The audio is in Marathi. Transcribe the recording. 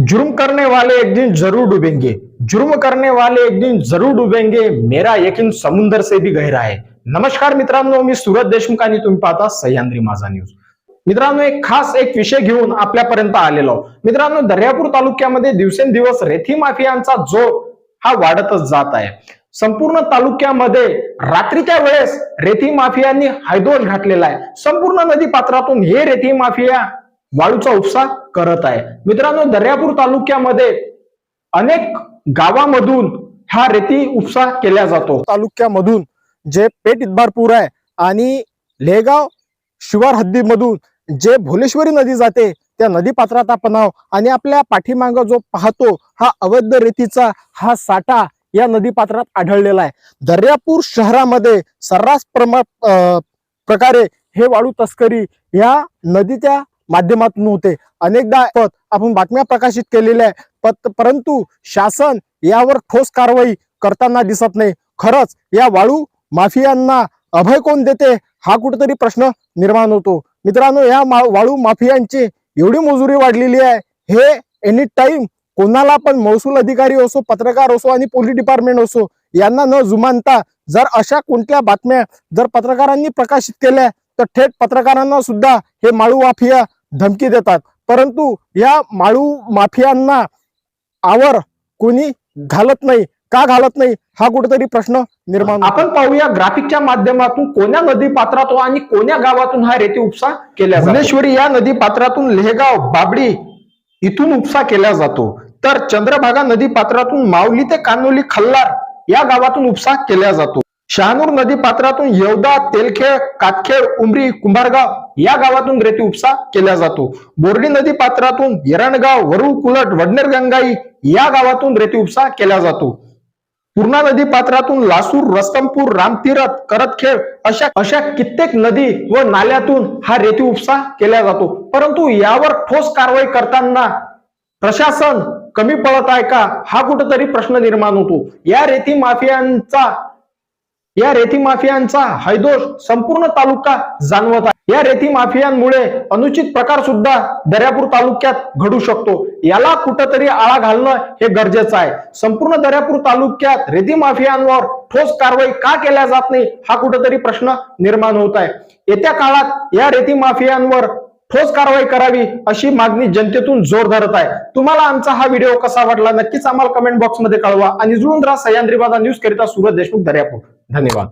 जुर्म करने वाले एक दिन जरूर डूबेंगे। जुर्म करने वाले एक दिन जरूर डूबेंगे। मेरा यकीन समुंदर से भी गहरा है। नमस्कार मित्रांनो मी सुरत देशमुख आणि तुम्ही पाहता सह्याद्री माझा न्यूज. मित्रांनो एक खास एक विषय घेऊन आपल्यापर्यंत आलेलो मित्रांनो दर्यापूर तालुक्यामध्ये दिवसेंदिवस रेथी माफियांचा जो हा वाढतच जात आहे. संपूर्ण तालुक्यामध्ये रात्रीच्या वेळेस रेती माफियांनी हायदोस घातलेला आहे. संपूर्ण नदी पात्रातून हे रेती माफिया वाळूचा उपसा करत आहे. मित्रांनो दर्यापूर तालुक्यामध्ये अनेक गावामधून हा रेती उपसा केला जातो. तालुक्यामधून जे पेट इतबारपूर आहे आणि लेगाव शिवार हद्दीमधून जे भोलेश्वरी नदी जाते त्या नदी पात्रात आपण आहो आणि आपल्या पाठीमागं जो पाहतो हा अवैध रेतीचा हा साठा या नदी पात्रात आढळलेला आहे. दर्यापूर शहरामध्ये सर्रास प्रमा प्रकारे हे वाळू तस्करी या नदीच्या माध्यमातून होते. अनेकदा पत आपण बातम्या प्रकाशित केलेल्या आहे पत- परंतु शासन यावर ठोस कारवाई करताना दिसत नाही. खरंच या वाळू माफियांना अभय कोण देते? हा कुठेतरी प्रश्न निर्माण होतो. मित्रांनो या मा- वाळू माफियांची एवढी मजुरी वाढलेली आहे. हे एनी टाइम कोणाला पण महसूल अधिकारी असो पत्रकार असो आणि पोलीस डिपार्टमेंट असो यांना न जुमानता जर अशा कोणत्या बातम्या जर पत्रकारांनी प्रकाशित केल्या तर थेट पत्रकारांना सुद्धा हे माळू माफिया धमकी देतात. परंतु या माळू माफियांना आवर कोणी घालत नाही. का घालत नाही? हा कुठेतरी प्रश्न निर्माण. आपण पाहूया ग्राफिकच्या माध्यमातून कोण्या नदी पात्रातून आणि कोण्या गावातून हा रेती उपसा केला जातो? भुवनेश्वरी या नदी पात्रातून लेहगाव बाबडी इथून उपसा केला जातो. तर चंद्रभागा नदी पात्रातून माऊली ते कानोली खल्लार या गावातून उपसा केला जातो. शहानूर नदी पात्रातून येवदा तेलखेळ कातखेळ उमरी कुंभारगाव या गावातून रेती उपसा केला जातो. बोर्डी नदी पात्रातून येरणगाव वरुळ कुलट वडनेर गंगाई या गावातून रेती उपसा केला जातो. पूर्णा नदी पात्रातून लासूर रस्तमपूर रामतीरथ करतखेळ अशा अशा कित्येक नदी व नाल्यातून हा रेती उपसा केला जातो. परंतु यावर ठोस कारवाई करताना प्रशासन कमी पडत आहे का? हा कुठेतरी प्रश्न निर्माण होतो. या रेती माफियांचा या रेती माफियांचा हैदोष संपूर्ण तालुका जाणवत आहे. या रेती माफियांमुळे अनुचित प्रकार सुद्धा दर्यापूर तालुक्यात घडू शकतो. याला कुठंतरी आळा घालणं हे गरजेचं आहे. संपूर्ण दर्यापूर तालुक्यात रेती माफियांवर ठोस कारवाई का केल्या जात नाही हा कुठंतरी प्रश्न निर्माण होत आहे. येत्या काळात या रेती माफियांवर ठोस कारवाई करावी अशी मागणी जनतेतून जोर धरत आहे. तुम्हाला आमचा हा व्हिडिओ कसा वाटला नक्कीच आम्हाला कमेंट बॉक्समध्ये कळवा. आणि जुळून राहा सह्याद्रीबादा न्यूज करिता सुरत देशमुख दर्यापूर. धन्यवाद.